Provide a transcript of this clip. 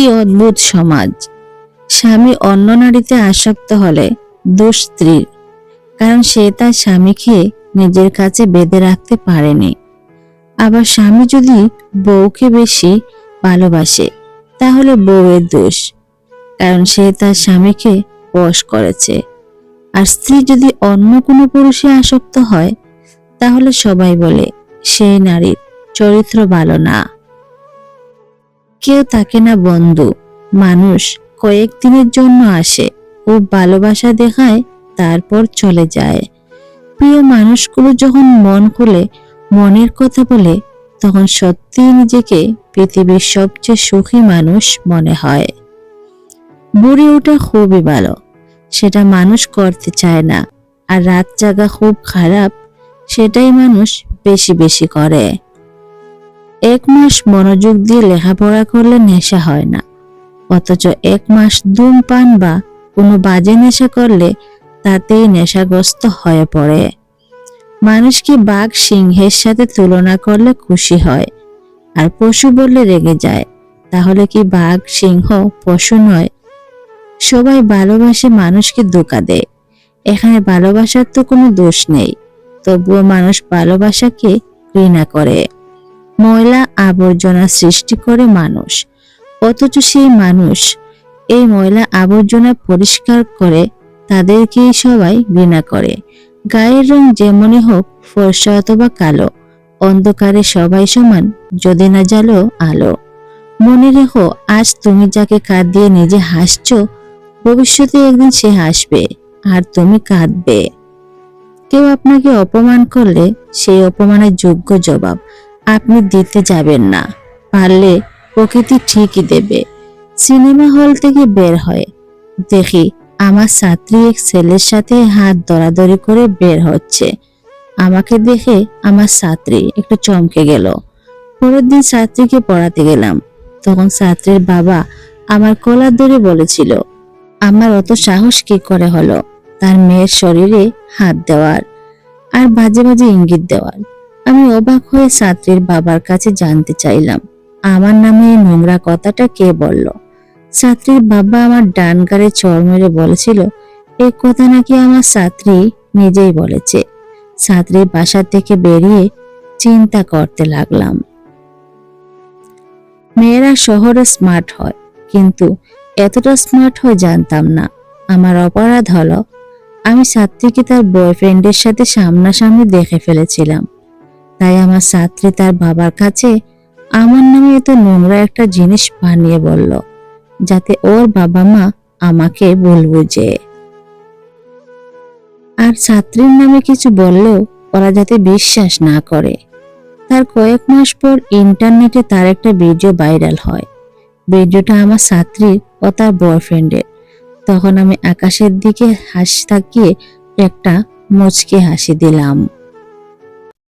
কি অদ্ভুত সমাজ। স্বামী অন্য নারীতে আসক্ত হলে দোষ স্ত্রীর, কারণ সে তার স্বামীকে নিজের কাছে বেঁধে রাখতে পারেনি। আবার স্বামী যদি বউকে বেশি ভালোবাসে, তাহলে বউয়ের দোষ, কারণ সে তার স্বামীকে বশ করেছে। আর স্ত্রী যদি অন্য কোনো পুরুষে আসক্ত হয়, তাহলে সবাই বলে, সেই নারীর চরিত্র ভালো না। কেউ তাকে না বন্ধু। মানুষ কয়েকদিনের জন্য আসে ও ভালোবাসা দেখায়, তারপর চলে যায়। প্রিয় মানুষগুলো যখন মন খুলে, মনের কথা বলে, তখন সত্যিই নিজেকে পৃথিবীর সবচেয়ে সুখী মানুষ মনে হয়। বুড়ি ওঠা খুবই ভালো। সেটা মানুষ করতে চায় না। আর রাত জাগা খুব খারাপ, সেটাই মানুষ বেশি বেশি করে। এক মাস মনোযোগ দিয়ে লেখাপড়া করলে নেশা হয় না। অথচ এক মাস ধূমপান বা কোনো বাজে নেশা করলে তাতেই নেশাগ্রস্ত হয়ে পড়ে। মানুষ কি বাঘ সিংহের সাথে তুলনা করলে খুশি হয়। আর পশু বললে রেগে যায়। তাহলে কি বাঘ, সিংহ, পশু নয়? সবাই ভালোবাসে মানুষকে ধোকা দেয়। এখানে ভালোবাসার তো কোনো দোষ নেই। তবুও মানুষ ভালোবাসাকে ঘৃণা করে। ময়লা আবর্জনা সৃষ্টি করে মানুষ। অথচ সেই মানুষ এই ময়লা আবর্জনা পরিষ্কার করে তাদেরকেই সবাই ঘৃণা করে। গায়ের রং যেমনই হোক ফর্সা অথবা কালো, অন্ধকারে সবাই সমান, যদি না জ্বালো আলো। মনে রেখো, আজ তুমি যাকে কাঁদ দিয়ে নিজে হাসছ, ভবিষ্যতে একদিন সে হাসবে, আর তুমি কাঁদবে। কেউ আপনাকে অপমান করলে সেই অপমানের যোগ্য জবাব। আপনি দিতে যাবেন না। পারলে প্রকৃতি ঠিকই দেবে। সিনেমা হল থেকে বের হয়। দেখি, আমার ছাত্রী এক ছেলের সাথে হাত দরাদরি করে বের হচ্ছে। আমাকে দেখে আমার ছাত্রী একটু চমকে গেল। পরের দিন ছাত্রীকে পড়াতে গেলাম। তখন ছাত্রীর বাবা আমার কলার ধরে বলেছিল, আমার অত সাহস কি করে হলো? তার মেয়ের শরীরে হাত দেওয়ার আর বাজে বাজে ইঙ্গিত দেওয়ার। আমি অবাক হয়ে ছাত্রীর বাবার কাছে জানতে চাইলাম, আমার নামে এই নোংরা কথাটা কে বলল? ছাত্রীর বাবা আমার ডান গাড়ে চড় মেরে বলেছিল এই কথা নাকি আমার ছাত্রী নিজেই বলেছে। ছাত্রীর বাসা থেকে বেরিয়ে চিন্তা করতে লাগলাম। মেয়েরা শহরে স্মার্ট হয়, কিন্তু এতটা স্মার্ট হয় জানতাম না, আমার অপরাধ হলো। আমি ছাত্রীকে তার বয়ফ্রেন্ডের সাথে সামনাসামনি দেখে ফেলেছিলাম। তাই আমার ছাত্রী তার বাবার কাছে আমার নামে এত নোংরা একটা জিনিস বানিয়ে বলল, যাতে ওর বাবা মা আমাকে ভুল বুঝে। আর ছাত্রীর নামে কিছু বললেও ওরা যাতে বিশ্বাস না করে। তার কয়েক মাস পর ইন্টারনেটে তার একটা ভিডিও ভাইরাল হয়। ভিডিওটা আমার ছাত্রীর ও তার বয়ফ্রেন্ডের। তখন আমি আকাশের দিকে হাসি থাকিয়ে একটা মুচকি হাসি দিলাম।